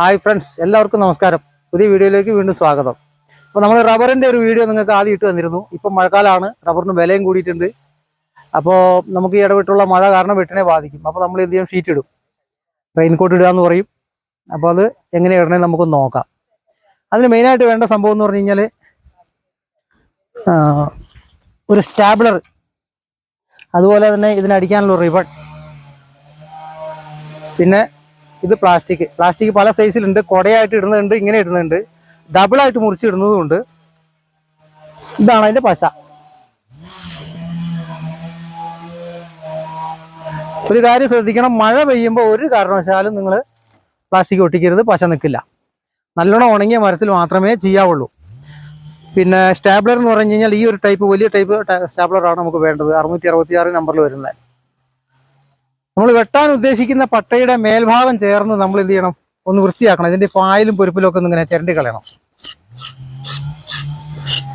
Hi friends എല്ലാവർക്കും നമസ്കാരം. പുതിയ വീഡിയോയിലേക്ക് വീണ്ടും സ്വാഗതം. അപ്പോൾ നമ്മൾ റബ്ബറിന്റെ ഒരു വീഡിയോ നിങ്ങൾക്ക് ആദ്യം ഇട്ട് തന്നിരുന്നു. ഇപ്പം മഴക്കാലമാണ് റബ്ബറിന് വിലയും കൂടിയിട്ടുണ്ട്. അപ്പോൾ നമുക്ക് ഈ ഇടവിട്ടുള്ള മഴ കാരണം വെട്ടിനെ ബാധിക്കും. അപ്പോൾ നമ്മൾ എന്ത് ചെയ്യും? ഷീറ്റ് ഇടും. റെയിൻകോട്ട് ഇടുക എന്ന് പറയും. അപ്പോൾ അത് എങ്ങനെ ഇടണേ നമുക്ക് നോക്കാം. അതിന് മെയിനായിട്ട് വേണ്ട സംഭവം എന്ന് പറഞ്ഞു കഴിഞ്ഞാൽ ഒരു സ്റ്റാബിളർ അതുപോലെ തന്നെ ഇതിനടിക്കാനുള്ള റിബൺ പിന്നെ ഇത് പ്ലാസ്റ്റിക്. പ്ലാസ്റ്റിക് പല സൈസിലുണ്ട്. കുടയായിട്ട് ഇടുന്നുണ്ട് ഇങ്ങനെ ഇടുന്നുണ്ട്. ഡബിൾ ആയിട്ട് മുറിച്ച് ഇടുന്നതുമുണ്ട് ഇതാണ് അതിന്റെ പശ. ഒരു കാര്യം ശ്രദ്ധിക്കണം. മഴ പെയ്യുമ്പോൾ ഒരു കാരണവശാലും നിങ്ങൾ പ്ലാസ്റ്റിക് ഒട്ടിക്കരുത്. പശ നിൽക്കില്ല. നല്ലോണം ഉണങ്ങിയ മരത്തിൽ മാത്രമേ ചെയ്യാവുള്ളൂ. പിന്നെ സ്റ്റാബ്ലർ എന്ന് പറഞ്ഞു കഴിഞ്ഞാൽ ഈ ഒരു ടൈപ്പ് വലിയ ടൈപ്പ് സ്റ്റാബ്ലറാണ് നമുക്ക് വേണ്ടത്. അറുന്നൂറ്റി അറുപത്തി ആറ് നമ്പറിൽ വരുന്നത്. നമ്മൾ വെട്ടാൻ ഉദ്ദേശിക്കുന്ന പട്ടയുടെ മേൽഭാഗം ചേർന്ന് നമ്മൾ എന്ത് ചെയ്യണം? ഒന്ന് വൃത്തിയാക്കണം. ഇതിന്റെ പായലും പൊരുപ്പിലും ഒക്കെ ഒന്ന് ഇങ്ങനെ ചിരണ്ടി കളയണം.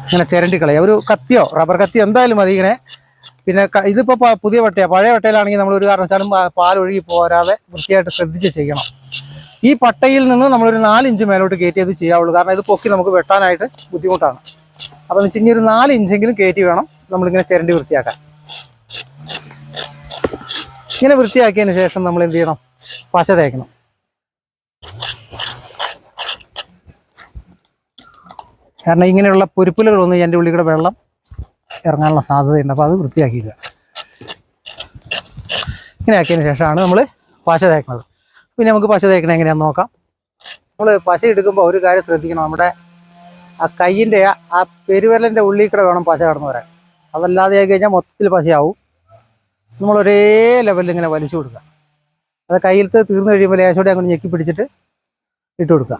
ഇങ്ങനെ ചിരണ്ടി കളയുക. ഒരു കത്തിയോ റബ്ബർ കത്തിയോ എന്തായാലും മതി ഇങ്ങനെ. പിന്നെ ഇതിപ്പോ പുതിയ വട്ടയാ പഴയ വട്ടയിലാണെങ്കിൽ നമ്മൾ ഒരു കാരണവശാലും പാൽ ഒഴുകി പോരാതെ വൃത്തിയായിട്ട് ശ്രദ്ധിച്ച് ചെയ്യണം. ഈ പട്ടയിൽ നിന്ന് നമ്മളൊരു നാലിഞ്ച് മേലോട്ട് കയറ്റി അത് ചെയ്യാവുള്ളൂ. കാരണം ഇത് പൊക്കി നമുക്ക് വെട്ടാനായിട്ട് ബുദ്ധിമുട്ടാണ്. അപ്പോൾ എന്ന് വെച്ച് കഴിഞ്ഞാൽ ഒരു നാല് ഇഞ്ചെങ്കിലും കയറ്റി വേണം. നമ്മളിങ്ങനെ ചിരണ്ടി വൃത്തിയാക്കാൻ. ഇങ്ങനെ വൃത്തിയാക്കിയതിന് ശേഷം നമ്മൾ എന്ത് ചെയ്യണം? പശ തേക്കണം. കാരണം ഇങ്ങനെയുള്ള പൊരിപ്പുലുകളൊന്നും എന്റെ ഉള്ളിൽ വെള്ളം ഇറങ്ങാനുള്ള സാധ്യതയുണ്ട്. അപ്പോൾ അത് വൃത്തിയാക്കിയിടുക. ഇങ്ങനെ ആക്കിയതിന് ശേഷമാണ് നമ്മൾ പശ തേക്കുന്നത്. പിന്നെ നമുക്ക് പശ തേക്കണം എങ്ങനെയാണെന്ന് നോക്കാം. നമ്മൾ പശ എടുക്കുമ്പോൾ ഒരു കാര്യം ശ്രദ്ധിക്കണം. നമ്മുടെ ആ കയ്യിന്റെ ആ- ആ പെരുവിരലിന്റെ ഉള്ളിൽ കൂടെ വേണം പശ കടന്നു വരാൻ. അതല്ലാതെ ആയി കഴിഞ്ഞാൽ മൊത്തത്തിൽ പശയാവും. നമ്മൾ ഒരേ ലെവലിൽ ഇങ്ങനെ വലിച്ചു കൊടുക്കുക. അത് കയ്യിലത്ത് തീർന്നു കഴിയുമ്പോൾ ലേശോടെ അങ്ങോട്ട് ഞെക്കി പിടിച്ചിട്ട് ഇട്ട് കൊടുക്കുക.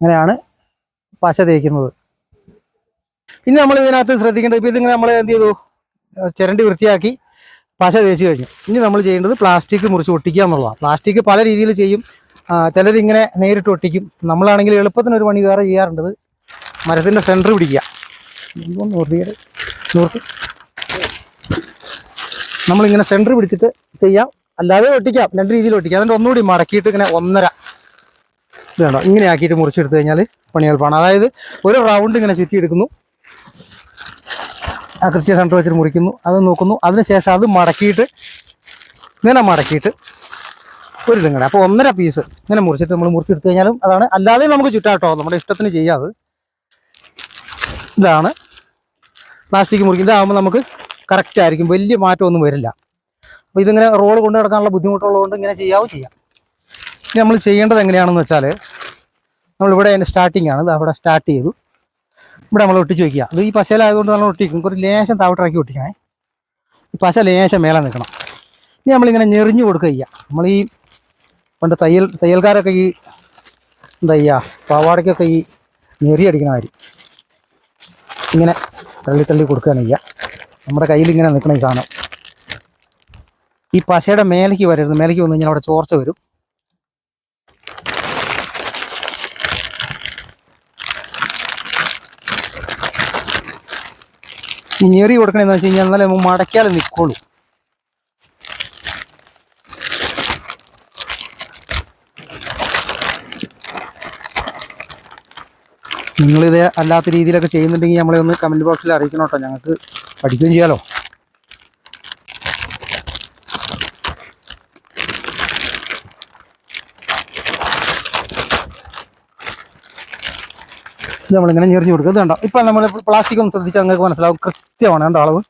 അങ്ങനെയാണ് പശ തേക്കുന്നത്. പിന്നെ നമ്മൾ ഇതിനകത്ത് ശ്രദ്ധിക്കേണ്ടത് ഇപ്പം ഇതിങ്ങനെ നമ്മൾ എന്ത് ചെയ്തു? ചിരണ്ടി വൃത്തിയാക്കി പശ തേച്ച് കഴിഞ്ഞു. ഇനി നമ്മൾ ചെയ്യേണ്ടത് പ്ലാസ്റ്റിക് മുറിച്ച് ഒട്ടിക്കുക എന്നുള്ളതാണ്. പ്ലാസ്റ്റിക് പല രീതിയിൽ ചെയ്യും. ചിലരിങ്ങനെ നേരിട്ട് ഒട്ടിക്കും. നമ്മളാണെങ്കിൽ എളുപ്പത്തിന് ഒരു പണി വേറെ ചെയ്യാറുണ്ട്. മരത്തിന്റെ സെന്റർ പിടിക്കുക. ഇതൊന്ന് നിവർത്തിയത് നിവർത്തി നമ്മളിങ്ങനെ സെന്റർ പിടിച്ചിട്ട് ചെയ്യാം. അല്ലാതെ ഒട്ടിക്കാം. രണ്ട് രീതിയിൽ ഒട്ടിക്കാം. അതിന്റെ ഒന്നുകൂടി മടക്കിയിട്ട് ഇങ്ങനെ ഒന്നര. ഇതാണോ ഇങ്ങനെ ആക്കിയിട്ട് മുറിച്ചെടുത്ത് കഴിഞ്ഞാൽ പണി. എളുപ്പമാണ് അതായത് ഒരു റൗണ്ട് ഇങ്ങനെ ചുറ്റിയെടുക്കുന്നു. ആ കൃത്യ സെന്റർ വെച്ചിട്ട് മുറിക്കുന്നു. അത് നോക്കുന്നു. അതിനുശേഷം അത് മടക്കിയിട്ട് ഇങ്ങനെ മടക്കിയിട്ട് ഒരു ഇങ്ങനെ അപ്പോൾ ഒന്നര പീസ് ഇങ്ങനെ മുറിച്ചിട്ട് നമ്മൾ മുറിച്ചെടുത്ത് കഴിഞ്ഞാലും അതാണ്. അല്ലാതെ നമുക്ക് ചുറ്റാട്ടോ. നമ്മുടെ ഇഷ്ടത്തിന് ചെയ്യാതെ ഇതാണ്. പ്ലാസ്റ്റിക് മുറിക്കും. ഇതാകുമ്പോൾ നമുക്ക് കറക്റ്റ് ആയിരിക്കും. വലിയ മാറ്റമൊന്നും വരില്ല. അപ്പോൾ ഇതിങ്ങനെ റോൾ കൊണ്ടു നടക്കാനുള്ള ബുദ്ധിമുട്ടുള്ളതുകൊണ്ട് ഇങ്ങനെ ചെയ്യാവും ചെയ്യാം. ഇനി നമ്മൾ ചെയ്യേണ്ടത് എങ്ങനെയാണെന്ന് വെച്ചാൽ നമ്മളിവിടെ അതിന്റെ സ്റ്റാർട്ടിംഗ് ആണ്. ഇത് അവിടെ സ്റ്റാർട്ട് ചെയ്തു. ഇവിടെ നമ്മൾ ഒട്ടിച്ച് വയ്ക്കുക അത് ഈ പശയിലായതുകൊണ്ട് നമ്മൾ ഒട്ടിക്കും. കുറച്ച് ലേശം താവട്ടിറക്കി ഒട്ടിക്കണേ. ഈ പശ ലേശം മേലെ നിൽക്കണം. ഇനി നമ്മളിങ്ങനെ ഞെറിഞ്ഞു കൊടുക്കുക ചെയ്യുക. നമ്മൾ ഈ പണ്ട് തയ്യൽ തയ്യൽക്കാരൊക്കെ ഈ എന്താ ചെയ്യുക? പാവാടയ്ക്കൊക്കെ ഈ ഞെറി അടിക്കണ മാതിരി. ഇങ്ങനെ തള്ളി തള്ളി കൊടുക്കുകയാണ് ചെയ്യുക. നമ്മുടെ കയ്യിൽ ഇങ്ങനെ നിൽക്കണ ഈ സാധനം. ഈ പശയുടെ മേലേക്ക് വരരുത്. മേലേക്ക് വന്നു കഴിഞ്ഞാൽ അവിടെ ചോർച്ച വരും. ഇനി ഞെറി കൊടുക്കണമെന്ന് വെച്ച് കഴിഞ്ഞാൽ എന്നാലേ മടക്കിയാൽ നിൽക്കുള്ളൂ. നിങ്ങളിത് അല്ലാത്ത രീതിയിലൊക്കെ ചെയ്യുന്നുണ്ടെങ്കിൽ നമ്മളെ ഒന്ന് കമന്റ് ബോക്സിൽ അറിയിക്കണം കേട്ടോ. ഞങ്ങൾക്ക് പഠിക്കുകയും ചെയ്യാലോ. ഇത് നമ്മളിങ്ങനെ ഞെറിഞ്ഞു കൊടുക്കുക ഇത് കണ്ടോ? ഇപ്പം നമ്മൾ പ്ലാസ്റ്റിക് ഒന്ന് ശ്രദ്ധിച്ചാൽ നിങ്ങൾക്ക് മനസ്സിലാവും കൃത്യമാണ് കണ്ടോ അളവ്.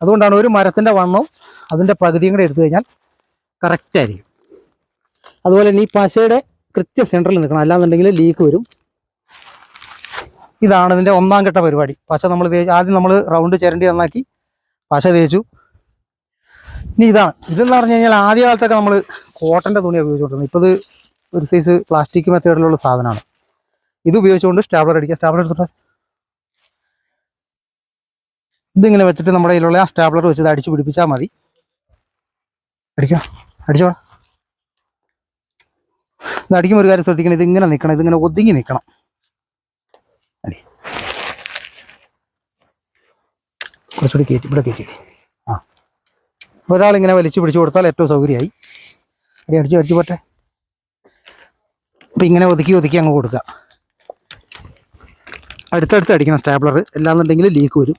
അതുകൊണ്ടാണ് ഒരു മരത്തിന്റെ വണ്ണവും അതിന്റെ പകുതിയും കൂടെ എടുത്തു കഴിഞ്ഞാൽ കറക്റ്റായിരിക്കും അതുപോലെ തന്നെ ഈ പശയുടെ കൃത്യ സെന്ററിൽ നിൽക്കണം. അല്ലാന്നുണ്ടെങ്കിൽ ലീക്ക് വരും. ഇതാണ് ഇതിന്റെ ഒന്നാം ഘട്ട പരിപാടി. പശ നമ്മൾ തേച്ച് ആദ്യം നമ്മൾ റൗണ്ട് ചിരണ്ടി നന്നാക്കി പശ തേച്ചു. ഇനി ഇതാണ്. ഇതെന്ന് പറഞ്ഞു കഴിഞ്ഞാൽ ആദ്യ കാലത്തൊക്കെ നമ്മൾ കോട്ടന്റെ തുണി ഉപയോഗിച്ചുകൊണ്ടിരുന്നത്. ഇപ്പോൾ ഇത് ഒരു സൈസ് പ്ലാസ്റ്റിക് മെത്തേഡിലുള്ള സാധനമാണ്. ഇത് ഉപയോഗിച്ചുകൊണ്ട് സ്റ്റാബ്ലർ അടിക്കുക. സ്റ്റാബ്ലർ എടുത്തിട്ട് ഇതിങ്ങനെ വെച്ചിട്ട് നമ്മുടെ കയ്യിലുള്ള ആ സ്റ്റാബ്ലർ വെച്ച് ഇത് അടിച്ച് പിടിപ്പിച്ചാൽ മതി. അടിക്കാം? അടിച്ചോളാം. ഇത് അടിക്കുമ്പോൾ ഒരു കാര്യം ശ്രദ്ധിക്കണം. ഇതിങ്ങനെ നിൽക്കണം ഇതിങ്ങനെ ഒതുങ്ങി നിൽക്കണം അടി. കുറച്ചുകൂടി കയറ്റി ഇവിടെ കയറ്റി ആ. ഒരാളിങ്ങനെ വലിച്ചു പിടിച്ചു കൊടുത്താൽ ഏറ്റവും സൗകര്യമായി. അടി അടിച്ച് അടിച്ച് പോട്ടെ. അപ്പം ഇങ്ങനെ ഒതുക്കി ഒതുക്കി അങ്ങ് കൊടുക്കുക അടുത്തടുത്ത് അടിക്കണം സ്റ്റാപ്ലർ അല്ലാന്നുണ്ടെങ്കിൽ ലീക്ക് വരും.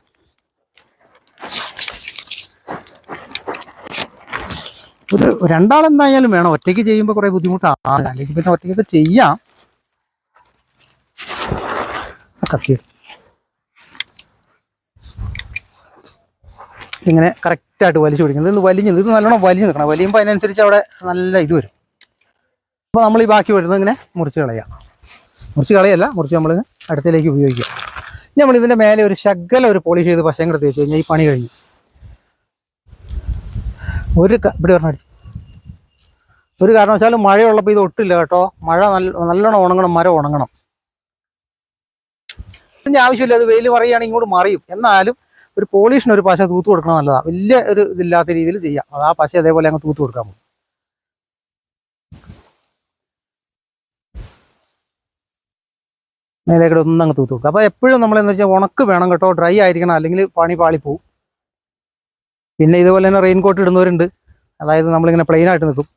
ഒരു രണ്ടാളെന്തായാലും വേണം. ഒറ്റയ്ക്ക് ചെയ്യുമ്പോൾ കുറേ ബുദ്ധിമുട്ടാണ്. അല്ലെങ്കിൽ പിന്നെ ഒറ്റയ്ക്കൊക്കെ ചെയ്യാം. കത്തി. ഇങ്ങനെ കറക്റ്റായിട്ട് വലിച്ചു പിടിക്കുന്നത് ഇത് വലിഞ്ഞ് ഇത് നല്ലോണം വലിഞ്ഞ് നിൽക്കണം. വലിയുമ്പോൾ അതിനനുസരിച്ച് അവിടെ നല്ല ഇത് വരും. അപ്പോൾ നമ്മൾ ഈ ബാക്കി വരുന്നത് ഇങ്ങനെ മുറിച്ച് കളയാം. മുറിച്ച് കളയല്ല മുറിച്ച് നമ്മൾ അടുത്തേക്ക് ഉപയോഗിക്കുക ഇനി നമ്മൾ ഇതിന്റെ മേലെ ഒരു ശകല ഒരു പോളിഷ് ചെയ്ത് പശയും കൂടെ തേച്ച് കഴിഞ്ഞാൽ ഈ പണി കഴിഞ്ഞു. ഒരു ഇവിടെ പറഞ്ഞ ഒരു കാരണവശാലും മഴയുള്ളപ്പോൾ ഇത് ഒട്ടില്ല കേട്ടോ. മഴ നല്ല നല്ലോണം ഉണങ്ങണം മരം ഉണങ്ങണം. ഇതിന്റെ ആവശ്യമില്ല. അത് വെയിൽ പറയുകയാണെങ്കിൽ ഇങ്ങോട്ട് മറിയും. എന്നാലും ഒരു പോളിഷിന് ഒരു പശ തൂത്ത് കൊടുക്കണം നല്ലതാണ് വലിയ ഒരു ഇതില്ലാത്ത രീതിയിൽ ചെയ്യാം. അത് ആ പശ അതേപോലെ അങ്ങ് തൂത്ത് കൊടുക്കാൻ പോകും. മേലേക്കൂടെ ഒന്നും അങ്ങ് തൂത്ത് കൊടുക്കുക അപ്പോൾ എപ്പോഴും നമ്മൾ എന്ന് വെച്ചാൽ ഉണക്ക് വേണം കേട്ടോ. ഡ്രൈ ആയിരിക്കണം. അല്ലെങ്കിൽ പണി പാളിപ്പോവും പിന്നെ ഇതുപോലെ തന്നെ റെയിൻ കോട്ട് ഇടുന്നവരുണ്ട്. അതായത് നമ്മളിങ്ങനെ പ്ലെയിൻ ആയിട്ട് നിൽക്കും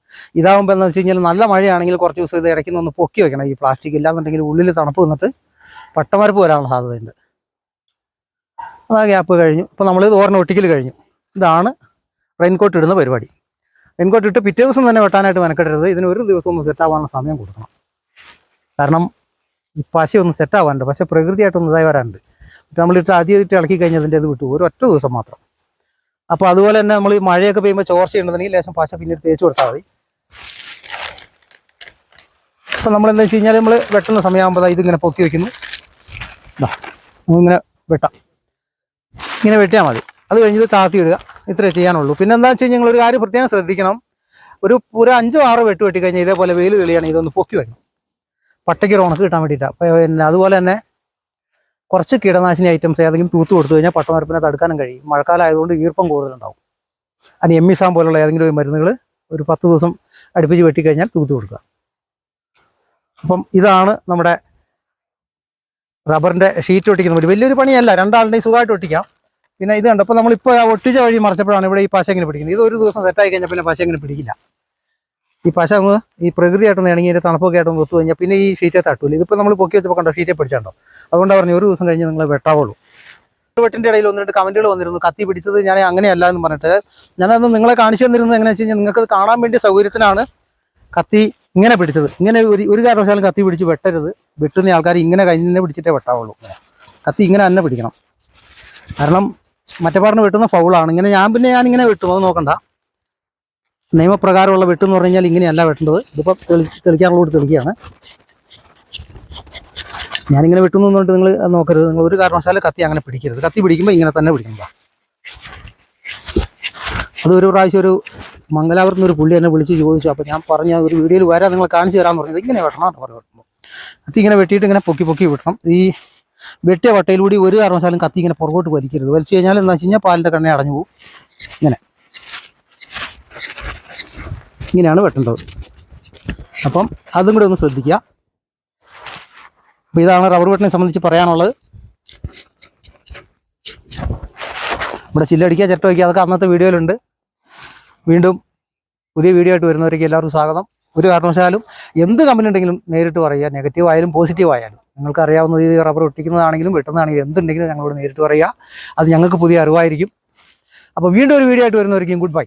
ഇതാകുമ്പോൾ എന്ന് വെച്ച് കഴിഞ്ഞാൽ നല്ല മഴയാണെങ്കിൽ കുറച്ച് ദിവസം ഇത് ഇടയ്ക്ക് ഒന്ന് പൊക്കി വെക്കണം. ഈ പ്ലാസ്റ്റിക് ഇല്ലാന്നുണ്ടെങ്കിൽ ഉള്ളിൽ തണുപ്പ് നിന്നിട്ട് പട്ടമരപ്പ് വരാനുള്ള സാധ്യതയുണ്ട്. അത് ആ ഗ്യാപ്പ് കഴിഞ്ഞു. അപ്പോൾ നമ്മൾ ഇത് ഓർണ ഒട്ടിക്കൽ കഴിഞ്ഞു. ഇതാണ് റെയിൻകോട്ട് ഇടുന്ന പരിപാടി. റെയിൻകോട്ട് ഇട്ട് പിറ്റേ ദിവസം തന്നെ വെട്ടാനായിട്ട് മെനക്കെടരുത്. ഇതിന് ഒരു ദിവസം ഒന്ന് സെറ്റ് ആവാനുള്ള സമയം കൊടുക്കണം. കാരണം ഈ പശ ഒന്ന് സെറ്റ് ആവാനുണ്ട്. പക്ഷെ പ്രകൃതിയായിട്ടൊന്ന് ഇതായി വരാനുണ്ട്. എന്നിട്ട് നമ്മളിട്ട് ആദ്യമായിട്ട് ഇളക്കി കഴിഞ്ഞതിന്റെ അത് വിട്ടു. ഒരു ഒറ്റ ദിവസം മാത്രം. അപ്പോൾ അതുപോലെ തന്നെ നമ്മൾ ഈ മഴയൊക്കെ പെയ്യുമ്പോൾ ചോർച്ച ഉണ്ടെന്നുണ്ടെങ്കിൽ ലേശം പശ പിന്നീട് തേച്ച് കൊടുത്താൽ മതി. അപ്പോൾ നമ്മൾ എന്താ വെച്ച് കഴിഞ്ഞാൽ നമ്മൾ വെട്ടുന്ന സമയമാകുമ്പോൾ ഇതിങ്ങനെ പൊക്കി വെക്കുന്നു. ദാ, ഇങ്ങനെ വെട്ടാം. ഇങ്ങനെ വെട്ടിയാൽ മതി. അത് കഴിഞ്ഞിട്ട് താത്തി ഇടുക ഇത്രേ ചെയ്യാനുള്ളൂ. പിന്നെ എന്താ വെച്ച് കഴിഞ്ഞാൽ ഒരു കാര്യം പ്രത്യേകം ശ്രദ്ധിക്കണം. ഒരു ഒരു അഞ്ചോ ആറോ വെട്ട് വെട്ടി കഴിഞ്ഞാൽ ഇതേപോലെ വെയിൽ തെളിയാണ്. ഇതൊന്ന് പൊക്കി വെക്കണം. പട്ടയ്ക്ക് ഉണക്ക് കിട്ടാൻ വേണ്ടിയിട്ടാണ് പിന്നെ അതുപോലെ തന്നെ കുറച്ച് കീടനാശിനി ഐറ്റംസ് ഏതെങ്കിലും തൂത്ത് കൊടുത്തു കഴിഞ്ഞാൽ പട്ടമരപ്പിനെ തടുക്കാനും കഴിയും. മഴക്കാലം ആയതുകൊണ്ട് ഈർപ്പം കൂടുതലുണ്ടാവും. അതിന് എമ്മിസാം പോലുള്ള ഏതെങ്കിലും ഒരു മരുന്നുകൾ ഒരു പത്ത് ദിവസം അടുപ്പിച്ച് വെട്ടിക്കഴിഞ്ഞാൽ തൂത്ത് കൊടുക്കുക. അപ്പം ഇതാണ് നമ്മുടെ റബ്ബറിന്റെ ഷീറ്റ് ഒട്ടിക്കുന്ന പണി വലിയൊരു പണിയല്ല രണ്ടാളുടെയും സുഖമായിട്ട് ഒട്ടിക്കാം. പിന്നെ ഇത് കണ്ടപ്പോൾ നമ്മളിപ്പോൾ ഒട്ടിച്ച വഴി മറിച്ചപ്പോഴാണ് ഇവിടെ ഈ പശ ഇങ്ങനെ പിടിക്കുന്നത്. ഇത് ഒരു ദിവസം സെറ്റായി കഴിഞ്ഞാൽ പിന്നെ പശ ഇങ്ങനെ പിടിക്കില്ല. ഈ പശ ഒന്ന് ഈ പ്രകൃതിയായിട്ടൊന്ന് ഇണങ്ങി ഇതിന്റെ തണുപ്പൊക്കെ ആയിട്ടൊന്ന് ഒത്തു കഴിഞ്ഞാൽ പിന്നെ ഈ ഷീറ്റേ തട്ടൂല. ഇതിപ്പോൾ നമ്മൾ പൊക്കി വെച്ചപ്പോൾ കണ്ടോ ഷീറ്റെ പിടിച്ചാണ്ടോ? അതുകൊണ്ടാണ് പറഞ്ഞു ഒരു ദിവസം കഴിഞ്ഞ് നിങ്ങൾ വെട്ടാവുള്ളൂ. വെട്ടിന്റെ ഇടയിൽ ഒന്ന് രണ്ട് കമന്റുകൾ വന്നിരുന്നു. കത്തി പിടിച്ചത് ഞാൻ അങ്ങനെയല്ല എന്ന് പറഞ്ഞിട്ട് ഞാനത് നിങ്ങളെ കാണിച്ചു തന്നിരുന്നത് എങ്ങനെയാണെന്ന് വെച്ച് കഴിഞ്ഞാൽ നിങ്ങൾക്ക് കാണാൻ വേണ്ടി സൗകര്യത്തിനാണ് കത്തി ഇങ്ങനെ പിടിച്ചത്. ഇങ്ങനെ ഒരു ഒരു കാരണവശാലും കത്തി പിടിച്ച് വെട്ടരുത്. വെട്ടുന്ന ആൾക്കാർ ഇങ്ങനെ കഴിഞ്ഞ് തന്നെ പിടിച്ചിട്ടേ വെട്ടാവുള്ളൂ. കത്തി ഇങ്ങനെ തന്നെ പിടിക്കണം. കാരണം മറ്റപ്പാടിന് വെട്ടുന്ന ഫൗളാണ് ഇങ്ങനെ ഞാൻ പിന്നെ ഞാൻ ഇങ്ങനെ വെട്ടും. അത് നോക്കണ്ട. നിയമപ്രകാരമുള്ള വെട്ടെന്ന് പറഞ്ഞു കഴിഞ്ഞാൽ ഇങ്ങനെയല്ല വെട്ടേണ്ടത്. ഇതിപ്പോൾ തെളി തെളിക്കാനുള്ള തെളിക്കുകയാണ് ഞാനിങ്ങനെ വെട്ടുന്നു എന്നിട്ട് നിങ്ങൾ നോക്കരുത്. നിങ്ങൾ ഒരു കാരണവശാലും കത്തി അങ്ങനെ പിടിക്കരുത്. കത്തി പിടിക്കുമ്പോൾ ഇങ്ങനെ തന്നെ പിടിക്കണം അത് ഒരു പ്രാവശ്യം ഒരു മംഗലാപുരത്ത് നിന്ന് ഒരു പുള്ളി എന്നെ വിളിച്ച് ചോദിച്ചു. അപ്പോൾ ഞാൻ പറഞ്ഞ ഒരു വീഡിയോയിൽ വരാൻ നിങ്ങൾ കാണിച്ചു തരാമെന്ന് പറഞ്ഞത് ഇങ്ങനെ വെട്ടണം എന്ന് പറഞ്ഞു. വെട്ടുമ്പോൾ കത്തി ഇങ്ങനെ വെട്ടിയിട്ട് ഇങ്ങനെ പൊക്കി പൊക്കി വിട്ടണം. ഈ വെട്ടിയ വട്ടയിലൂടെ ഒരു കാരണവശാലും കത്തി ഇങ്ങനെ പുറകോട്ട് വലിക്കരുത്. വലിച്ചു കഴിഞ്ഞാൽ എന്താ വെച്ച് കഴിഞ്ഞാൽ കണ്ണ അടഞ്ഞു പോകും. ഇങ്ങനെ. ഇങ്ങനെയാണ് വെട്ടേണ്ടത്. അപ്പം അതും കൂടെ ഒന്ന് ശ്രദ്ധിക്കുക. അപ്പോൾ ഇതാണ് റബ്ബർ വെട്ടിനെ സംബന്ധിച്ച് പറയാനുള്ളത്. ഇവിടെ ചില്ലടിക്കുക ചിരട്ട വയ്ക്കുക അതൊക്കെ അന്നത്തെ വീഡിയോയിലുണ്ട്. വീണ്ടും പുതിയ വീഡിയോ ആയിട്ട് വരുന്നവരേക്ക് എല്ലാവർക്കും സ്വാഗതം. ഒരു കാരണവശാലും എന്ത് കമ്പനി ഉണ്ടെങ്കിലും നേരിട്ട് പറയുക. നെഗറ്റീവ് ആയാലും പോസിറ്റീവ് ആയാലും. നിങ്ങൾക്ക് അറിയാവുന്ന രീതിയിൽ റബ്ബർ ഒട്ടിക്കുന്നതാണെങ്കിലും വെട്ടുന്നതാണെങ്കിലും എന്തുണ്ടെങ്കിലും ഞങ്ങളോട് നേരിട്ട് പറയുക. അത് ഞങ്ങൾക്ക് പുതിയ അറിവായിരിക്കും. അപ്പോൾ വീണ്ടും ഒരു വീഡിയോ ആയിട്ട് വരുന്നവർക്കും ഗുഡ് ബൈ